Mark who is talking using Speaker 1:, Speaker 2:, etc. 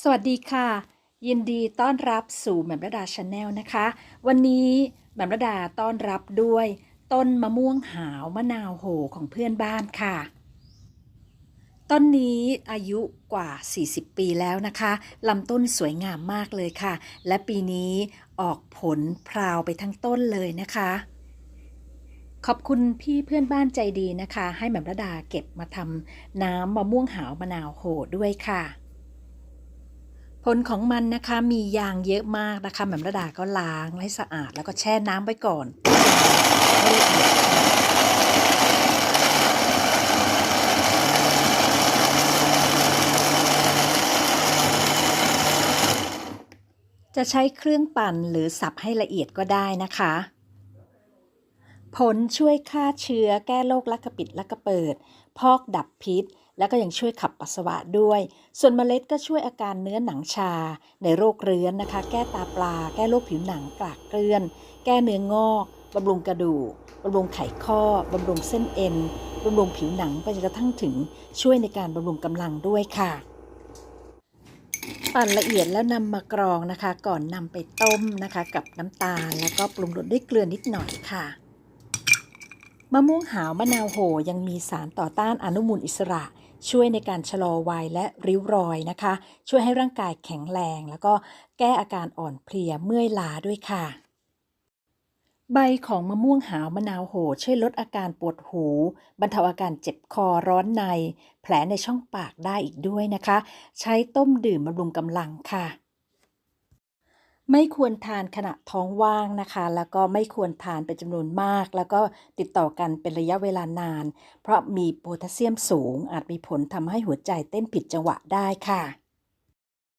Speaker 1: สวัสดีค่ะ ยินดีต้อนรับสู่แหม่มระดาชาแนลนะคะ วันนี้แหม่มระดาต้อนรับด้วย ต้นมะม่วงหาวมะนาวโหของเพื่อนบ้านค่ะ ต้นนี้อายุกว่า 40 ปีแล้วนะคะลำต้นสวยงามมากเลยค่ะ และปีนี้ออกผลพราวไปทั้งต้นเลยนะคะ ขอบคุณพี่เพื่อนบ้านใจดีนะคะ ให้แหม่มระดาเก็บมาทำน้ำมะม่วงหาวมะนาวโหด้วยค่ะ ผลของมันนะคะมียางเยอะมากนะคะแหม่มระดาก็ล้างให้สะอาดแล้วก็แช่น้ำไว้ก่อนจะใช้เครื่องปั่นหรือสับให้ละเอียดก็ได้นะคะ ผลช่วยฆ่าเชื้อแก้โรคลักกระปิดลักกระเปิด พอกดับพิษ แล้วก็ยังช่วยขับปัสสาวะด้วย ส่วนเมล็ดก็ช่วยอาการเนื้อหนังชา ในโรคเรื้อนนะคะ แก้ตาปลา แก้โรคผิวหนังกลากเกลื่อน แก้เนื้องอกบำรุงกระดูกบำรุงไขข้อบำรุงเส้นเอ็นบำรุงผิวหนังไปจนกระทั่งถึงช่วยในการบำรุงกำลังด้วยค่ะปั่นละเอียดแล้วนำมากรองนะคะ ก่อนนำไปต้มนะคะ กับน้ำตาลแล้วก็ปรุงรสด้วยเกลือนิดหน่อยค่ะ มะม่วงหาวมะนาวโหยังมีสารต่อต้านอนุมูลอิสระ ช่วยในการชะลอวัยและริ้วรอยนะคะ ช่วยให้ร่างกายแข็งแรง แล้วก็แก้อาการอ่อนเพลียเมื่อยล้าด้วยค่ะ ใบของมะม่วงหาวมะนาวโหช่วยลดอาการปวดหู บรรเทาอาการเจ็บคอร้อนใน แผลในช่องปากได้อีกด้วยนะคะ ใช้ต้มดื่มบำรุงกำลังค่ะ ไม่ควรทานขณะท้องว่างนะคะ แล้วก็ไม่ควรทานเป็นจำนวนมาก แล้วก็ติดต่อกันเป็นระยะเวลานาน เพราะมีโพแทสเซียมสูงอาจมีผลทำให้หัวใจเต้นผิดจังหวะได้ค่ะ